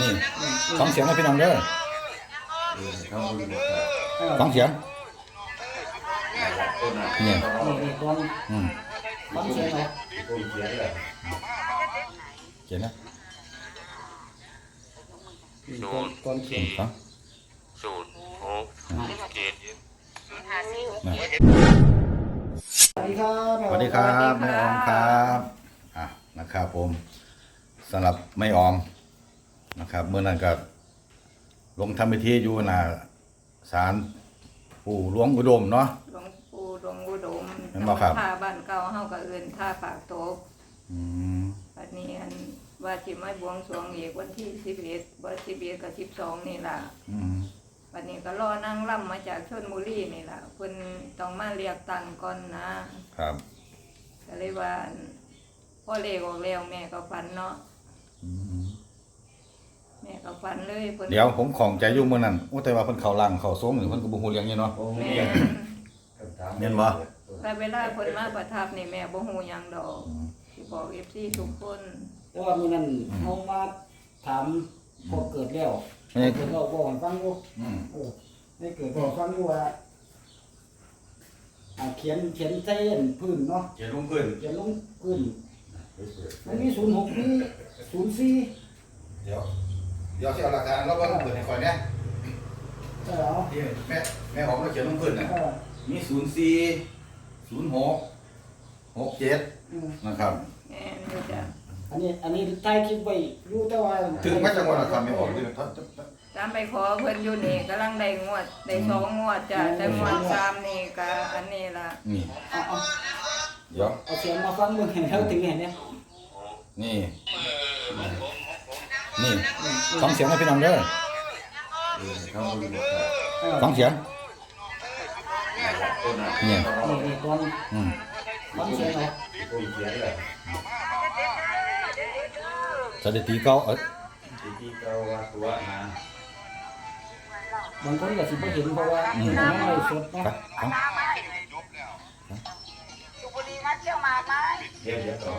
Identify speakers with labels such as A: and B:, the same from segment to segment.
A: นี่ฟังเสียงนะพี่น้องเด้อ
B: เออเขาบริบทครับ
C: เออ
A: ฟังเสียง
B: ต้นอะ
A: เนี่ย
C: นี่นี่ตอน
A: อืม
C: ฟังเสียงเหรอ
B: ต้นเขียนเลย
A: เขียนนะ
C: นี่ตอนตอนเขียน
A: ฟัง
D: สูตรหกเจ็ด
A: นะ
C: สวัสดีครับ
A: สวัสดีครับแม่ออมครับอะนะครับผมสำหรับไม่ออม นะครับเมื่อนั้นก็ลงทำพิธีอยู่หน้าศาลปู่หลวงอุดมเนาะ
E: หลวงปู่หลวงอุดม
A: เห็นบ่ครับ
E: ท่าบ้านเก่าเฮาก็เอิ้นท่าปากโตก
A: อืม
E: บัดนี้อันว่าสิมาบวงสรวงอีกวันที่11บ่11กับ12นี่ล่ะ
A: อืม
E: บัดนี้ก็รอนั่งล่ำมาจากชลบุรีนี่ล่ะเพิ่นต้องมาเรียกตังค์ก่อนนะครับ ก็เลยว่าอันพ่อเลขออกแล้วแม่ก็ฝันเนาะ
A: อืม
E: แม่ก็ฝันเลยเพิ่น
A: เดี๋ยวผมของใจอยู่เมื่อนั้นโอ้แต่ว่าเพิ่นเข้าล่างเข้าโซมหรือเพิ่นก็บ่ฮู้เรื่องนี้เนาะ
B: โอ้
E: แม่
B: ย
A: เห็นบ่
E: แต่เวลาเพิ่นมาประทับนี่แม่บ่ฮู้หยังดอกสิบอก FC ทุกคน
C: แต่ว่ามื้อนั้นเฮามาถามพอเกิดแล้ว
A: ไม่
C: เกิดเราบอกให้ฟังอยู่
A: อืม
C: เออให้เกิดบอกฟังอยู่ว่าอ่าเขียนเขียนใส่อันพื้นเนาะ
A: เขียนลงพื้น
C: เขียนลงพื้นมันมี06มี04
A: เดี๋ยว เดี๋ยวสิเอาหลักฐานเราบ่ต้องเปิดให้ข่อยเนี่ย
C: เออเอา
A: ที่แม่แม่ออมเราเขียนลงพื้นน่ะ
C: เออ
A: มี04 06 67
C: อืม
A: นะครับ
E: แม่นอยู่จ้ะ
C: อันนี้อันนี้ถ่ายคลิปไว้อยู่แต่ว่า
A: ถึงไม่จังหวัดละครับแม่ออมนี่ครับ
E: ตามไปขอเพิ่นอยู่นี่กำลังได้งวดได้สองงวดจ้ะแต่งวดสามนี่ก็อันนี้ล่ะ
A: นี่
C: เอาเอา
A: เดี๋ยว
C: เอาเสียงมาฟังเบิ่งให้เราถือให้เนี่ย
A: นี่ นี่ฟังเสียงนะพี่น้องเด้อ
B: เออเขาบริบทครับ
C: เออ
A: ฟังเสียง
B: ต้นอะ
A: เนี่ย
C: นี่นี่ตอน
A: อืม
C: ฟังเสียงเหรอ
B: ต้นเขียนเลย
A: สถิติเก่าเอ้ย
B: ที่ที่เขาว่าตัวนะ
C: บางคนก็สิบ่เห็นเพราะว่ามันไม่สดเนาะ
A: ฟังฟัง
B: เดี๋ยวเดี๋ยวต่อ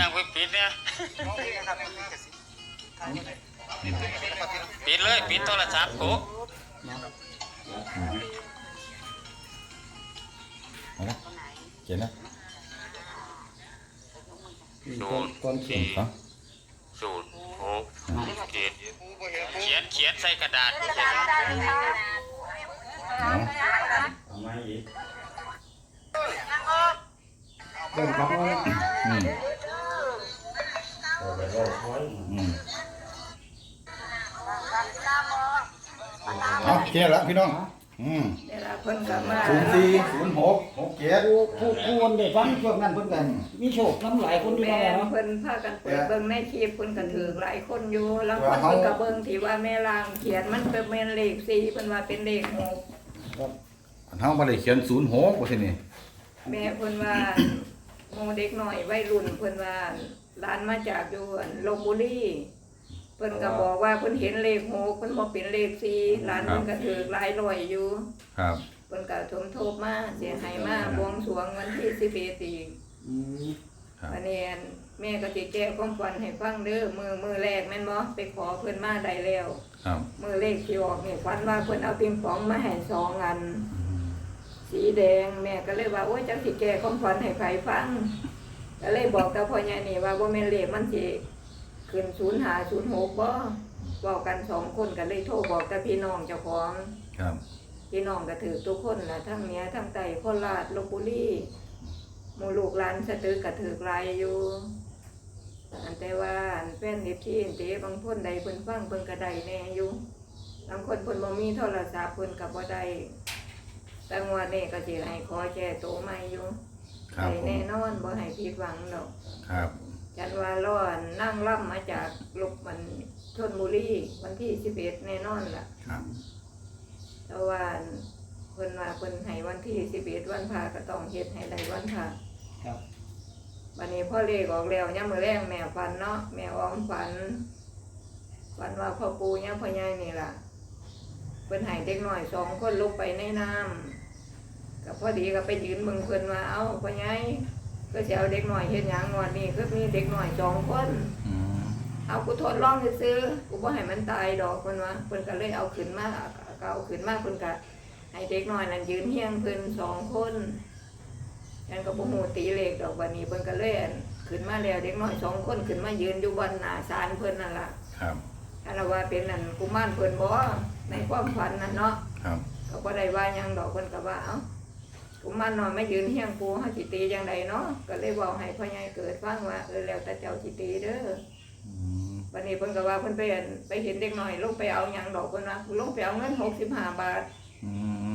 D: ยังไปปิดเนี่ย ปิดเลยปิดโทรศัพท์กู
A: เอาละเขียนนะ
C: นี่ตอนตอนเขียน
A: ฟัง
D: สูตรหกเจ็ดเขียนเขียนใส่กระดาษ
A: เอา
B: ทำไมอีก
C: เดินกลับมา
A: อืม
B: ต่อไปก็คอย
A: อืม เอาเขียนละพี่น้อง อืม
E: เวลาเพิ่นก็มา
A: ศูนย์สี่ศูนย์หกหกเจ็ด
C: ผู้ผู้ผู้คนได้ฟังพวกนั้นเพิ่นกันมีโชคน้ำหลายคนอยู่
E: แม่
C: แล้วเนาะ
E: เพิ่นพากันเปิดเบิ่งในคลิปเพิ่นก็ถือหลายคนอยู่แล้วคนเพิ่นก็เบิ่งที่ว่าแม่ล่างเขียนมันเป็นแม่นเลข4เพิ่นว่าเป็นเลขหก
A: อันเฮาบ่ได้เขียนศูนย์หกว่าซี่นี่
E: แม่เพิ่นว่าโมเด็กน้อยวัยรุ่นเพิ่นว่าหลานมาจากอยู่อั่นลพบุรีเพิ่นก็บอกว่าเพิ่นเห็นเลขหกเพิ่นบ่เป็นเลขสี่หลานเพิ่นก็ถือหลายร้อยอยู่
A: ครับ
E: เพิ่นก็สมทบมาเสียหายมาบวงสรวงวันที่11อีก
C: อืม
A: ครับ
E: อันนี้อันแม่ก็สิแก้ความฝันให้ฟังเด้อมือมือแรกแม่นบ่ไปขอเพิ่นมาได้แล้ว
A: ครับ
E: มือเลขที่ออกนี่ฝันว่าเพิ่นเอาปิงปองมาให้สองอัน สีแดงแม่ก็เลยว่าโอ้ยจังสิแก้ความฝันให้ไผฟังก็เลยบอกตาพ่อใหญ่นี่ว่าบ่แม่นเลขมันสิ ขึ้น05 06บ่เว้ากันสองคนก็เลยโทรบอกกับพี่น้องเจ้าของ
A: ครับ
E: พี่น้องก็ถือทุกคนล่ะทั้งเหนือทั้งใต้โคราชลพบุรีหมู่ลูกหลานสะตึกก็ถือหลายอยู่ อันแต่ว่าอันแฟนนิที่เตบางคนใดเพิ่นฟังเพิ่นก็ได้แน่อยู่บางคนเพิ่นบ่มีโทรศัพท์เพิ่นก็บ่ได้แต่งวดนี้ก็สิให้ขอแก้ตัวใหม่อยู่
A: ครับ
E: ให้
A: ผม
E: แน่นอนบ่ให้ผิดหวังดอก
A: ครับ
E: จันว่าร้อนนั่งล่ำมาจากลบมันชนบุรีวันที่11แน่นอนล่ะ
A: ครับ
E: แต่ว่าเพิ่นว่าเพิ่นให้วันที่สิบเอ็ดวันพาก็ต้องเฮ็ดให้ได้วันพา
C: ครับ
E: วันนี้พ่อเลขออกแล้วย่ามมื้อแรงแม่ฝันเนาะแม่อ้อมฝันฝันว่าพ่อปู่ย่าพ่อใหญ่นี่ล่ะเพิ่นให้เด็กน้อยสองคนลงไปในน้ำก็พอดีก็ไปยืนเบิ่งเพิ่นว่าเอ้าพ่อใหญ่ ก็สิเอาเด็กน้อยเฮ็ดหยังงวดนี้คือมีเด็กน้อยสองคน
A: อืม
E: เเอากูทดลองซื้อๆกูบ่ให้มันตายดอกเพิ่นว่าเพิ่นก็เลยเอาขึ้นมาก็เอาขึ้นมาเพิ่นก็ให้เด็กน้อยนั่นยืนเฮียงเพิ่นสองคนฉันก็บ่ฮู้ตีเลขดอกบัดนี้เพิ่นก็เลยอั่นขึ้นมาแล้วเด็กน้อยสองคนขึ้นมายืนอยู่บนหน้าศาลเพิ่นนั่นล่ะ
A: ครับ
E: อันนั้นว่าเป็นนั่นกุมารเพิ่นบ่ในความฝันนั่นเนาะ
A: ครับ
E: ก็บ่ได้ว่าหยังดอกเพิ่นก็ว่าเอ้า กุมารน้อยไม่ยืนเฮียงกูเฮาสิตีจังไดเนาะก็เลยเว้าให้พ่อใหญ่เกิดฟังว่าเออแล้วแต่เจ้าสิตีเด้อ
A: อืม
E: วันนี้เพิ่นก็ว่าเพิ่นไปเห็นไปเห็นเด็กน้อยลงไปเอาหยังดอกเพิ่นว่าลงไปเอาเงิน65บาท
A: อืม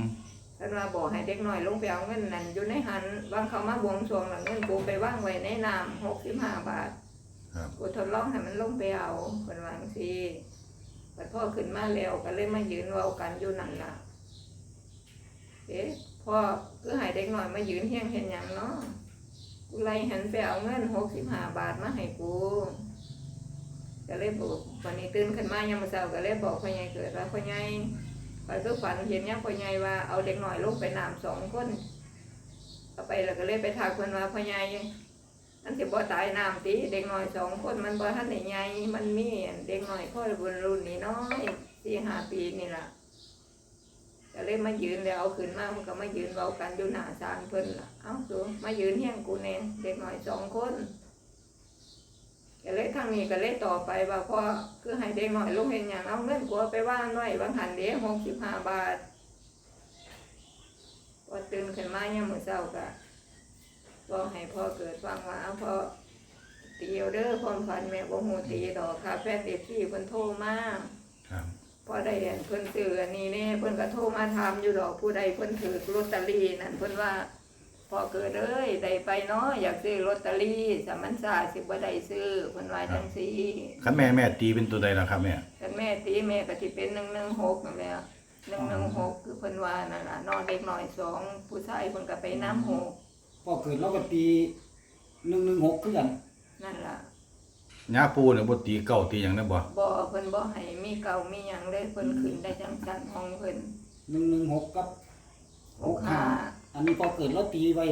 E: เพิ่นว่าบอกให้เด็กน้อยลงไปเอาเงินนั่นอยู่ในหันวางเขามาบวงสรวงแล้วเงินกูไปวางไว้ในน้ำ65บาท
A: ครับ
E: กูทดลองให้มันลงไปเอาเพิ่นว่าจังซี่บัดพ่อขึ้นมาแล้วก็เลยมายืนเว้ากันอยู่นั่นล่ะเอ๊ะ พ่อคือให้เด็กหน้อยมายืนเฮียงเห็นหยังเนาะกูไล่หันไปเอาเงิน65บาทมาให้กูก็เลยบอกวันนี้ตื่นขึ้นมายังมาเช้าก็เลยบอกพ่อใหญ่เกิดว่าพ่อใหญ่ไปคือฝันเห็นยังพ่อใหญ่ว่าเอาเด็กหน้อยลงไปน้ำสองคนเอาไปแล้วก็เลยไปทักเพิ่นว่าพ่อใหญ่อันสิบ่ตายน้ำติเด็กหน้อยสองคนมันบ่ทันได้ใหญ่มันมีเด็กหน้อยพ่อบนรุ่นนี้น้อยสี่ห้าปีนี่แหละ เลยมายืนแล้วเอาขึ้นมามันก็มายืนเว้ากันอยู่หน้าศาลเพิ่นล่ะเอ้าสูมายืนเฮียงกูแน่เด็กหน้อยสองคนก็เลยทางนี้ก็เลยต่อไปว่าพ่อคือให้เด็กหน้อยลงเห็นอย่างเอาเงินกูเอาไปว่างไว้บางหันเด้หกสิบห้าบาทพอตื่นขึ้นมายังมื้อเช้าก็บอกให้พ่อเกิดฟังว่าเอาพ่อตีเอเด้อความฝันแม่บ่ฮู้ตีดอกค่ะแฟนเด็กที่เพิ่นโทรมา
A: ครับ
E: พอได้เห็นเพิ่นซื้ออันนี้แน่เพิ่นก็โทรมาถามอยู่ดอกผู้ใดเพิ่นถือลอตเตอรี่นั่นเพิ่นว่าพ่อเกิดเอ้ยได้ไปเนาะอยากซื้อลอตเตอรี่สามันซาสิบ่ได้ซื้อเพิ่นว่าจังซี่
A: คันแม่แม่ตีเป็นตัวใดล่ะครับแม่
E: แต่แม่ตีแม่ก็สิเป็น116นั่นแหละ116คือเพิ่นว่านั่นล่ะนอนเด็กน้อยสองผู้ชายเพิ่นก็ไปน้ำหก
C: พอเกิดเราก็ตีหนึ่งหนึ่งหกคือกัน
E: นั่นล่ะ
A: ย่าปูเนี่ยบ่ตีเก้าตีหยังได้บ่
E: บ่เพิ่นบ่ให้มีเก่ามีหยังเลยเพิ่นขึ้นได้จังซั่นของเพิ่น
C: หนึ่งหนึ่งหกกับหกห้า
E: 65
C: อันนี้พอเกิดเราตีไว้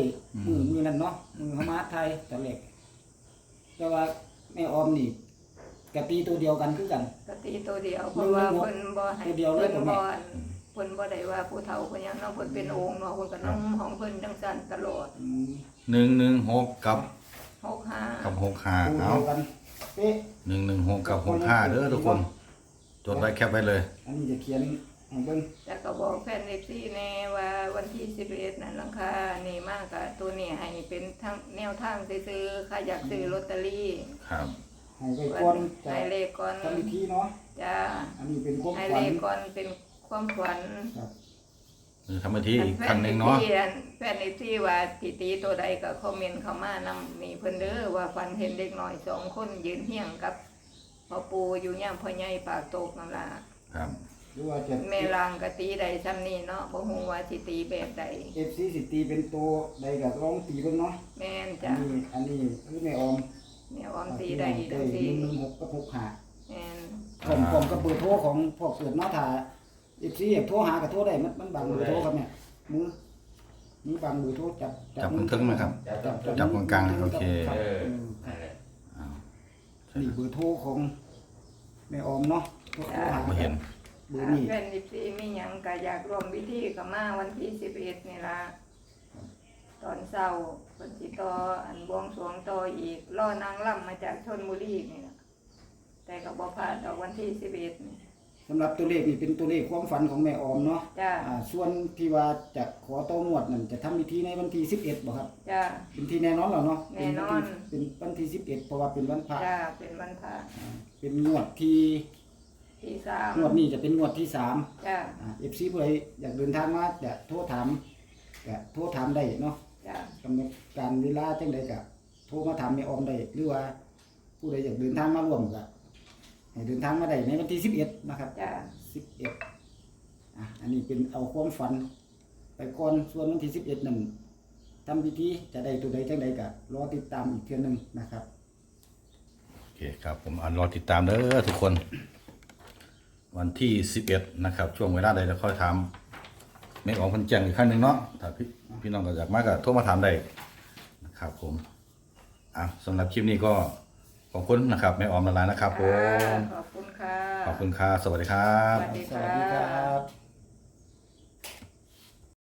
C: มือมือนั่นเนาะมือเขามาไทยตะเล็กแต่ว่าแม่ออมนี่กะตีตัวเดียวกันคือกัน
E: ก็ตีตัวเดียวเพราะว่าเพิ่นบ่ให้
C: ตัวเดียวเลย
E: เพิ่น
C: บ่
E: บ่
C: แม่
E: อันเพิ่นบ่ได้ว่าผู้เฒ่าเพิ่นหยังเนาะเพิ่นเป็นองค์เนาะเพิ่นก็นำของเพิ่นจังซั่นตลอด
C: อืม
A: หนึ่งหนึ่งหกกับ
E: 65
A: กับหกห้า
C: ตัว
A: เอา
C: เดียวกัน เป๊ะ
A: หนึ่งหนึ่งหกกับหกห้าเด้อทุกคน จดไว้แคปไว้เลย
C: อันนี้จะเขียนให้เบิ่ง
E: แล้วก็บอกแฟน FC แน่ว่าวันที่11นั่นลังคานี่มากก็ตัวนี้ให้เป็นทางแนวทางซื่อๆใครอยากซื้อลอตเตอรี่
A: ครับ
C: ให้ไปก่อนจะ
E: ให้เลขก่อน
C: ทำพิธีเนาะ
E: จ้า
C: อันนี้เป็นความ
E: ให้
C: ฝั
E: เล
C: น
E: ขก่อนเป็นความฝัน
A: หรื อทำพิธีอีกครั้งหนึ่งเนาะ
E: แฟนในที่ว่าตีตีตัวใดก็คอมเมนต์เข้ามานำมีเพิ่นเด้อว่าฟันเห็นเด็กน้อยสองคนยืนเฮียงกับพ่อปูอยู่ย่ามพ่อใหญ่ปากโตกนั่นล่ะ
A: ครับ
C: หรือว่าจะ
E: แม่ลางก็ตีใดซ้ำนี้เนาะบ่ฮู้ว่าสิตีแบบใด
C: เอฟซีสิตีเป็นตัวใดก็ลองตีเบิ่งเนาะ
E: แม่น
C: อั
E: จ้ะ
C: นนี้อันนี้คือแม่ออม
E: แม่ออมตีใด
C: ได้
E: จัง
C: ห
E: ซี่
C: นึ่งหนึ่งหกกับหกห้า
E: แม่น
C: ผมผมกับเบอร์โทรของพ่อเกิดเนาะถ้า เอฟซีอยากโทรหาก็โทรได้มันมันบังเบอร์โทรครับเนี่ยมือมือบังเบอร์โทรจับ
A: จับมันทึงนะครับ
B: จับจับ
A: จับกลางๆโอเค
C: รับ
B: เออ
C: อืม
B: นั่นแหละ
A: อ้าว
C: นี่เบอร์โทรของแม่ออมเนาะโทรโทรหา
A: บ่เห็น
C: เบอร์นี้
E: แฟน14มีหยังก็อยากร่วมพิธีก็มาวันที่11นี่ล่ะตอนเช้าเพิ่นสิต่ออันบวงสรวงต่ออีกรอนางล่ำมาจากชลบุรีนี่ล่ะแต่ก็บ่พลาดดอกวันที่11นี่
C: สำหรับตัวเลขนี่เป็นตัวเลขความฝันของแม่ออมเนาะ
E: จ้า
C: อ่าส่วนที่ว่าจะขอต่องวดนั่นจะทำพิธีในวันที่11บ่ครับ
E: จ้า
C: เป็นที่แน่นอนแล้วเนาะ
E: แน่นอน
C: เป็นวันที่11เพราะว่าเป็นวันพระ
E: จ้าเป็นวันพระ
C: เป็นงวดที่
E: ที่สาม
C: งวดนี้จะเป็นงวดที่สาม
E: จ้า
C: เอฟซีผู้ใดอยากเดินทางมาจะโทรถามก็โทรถามได้เนาะ
E: จ้ากำ
C: หนดการเวลาจังใดก็โทรมาถามแม่ออมได้หรือว่า ผู้ใดอยากเดินทางมาร่วมก็ ให้เดินทางมาได้ในวันที่11นะครับ
E: จ้า
C: 11อะอันนี้เป็นเอาความฝัน ไปก่อนส่วนวันที่11นั่นทำพิธีจะได้ตัวใดจังใดก็รอติดตามอีกเทื่อหนึงนะครับ
A: โอเคครับผมอันรอติดตามเด้อทุกคน วันที่สิบเอ็ดนะครับ ช่วงเวลาใดจะค่อยถามแม่ของคนแจ้งอีกครั้งหนึ่งเนาะถ้าพี่พี่น้องก็อยากมากก็โทรมาถามได้นะครับผมอะสำหรับคลิปนี้ก็ ขอบคุณนะครับแม่ออมละลายนะครับผม
E: ขอบคุณค่ะ
A: ขอบคุณค่ะสวัสดีครับ
E: ส
C: วัสดี
E: ครั
C: บ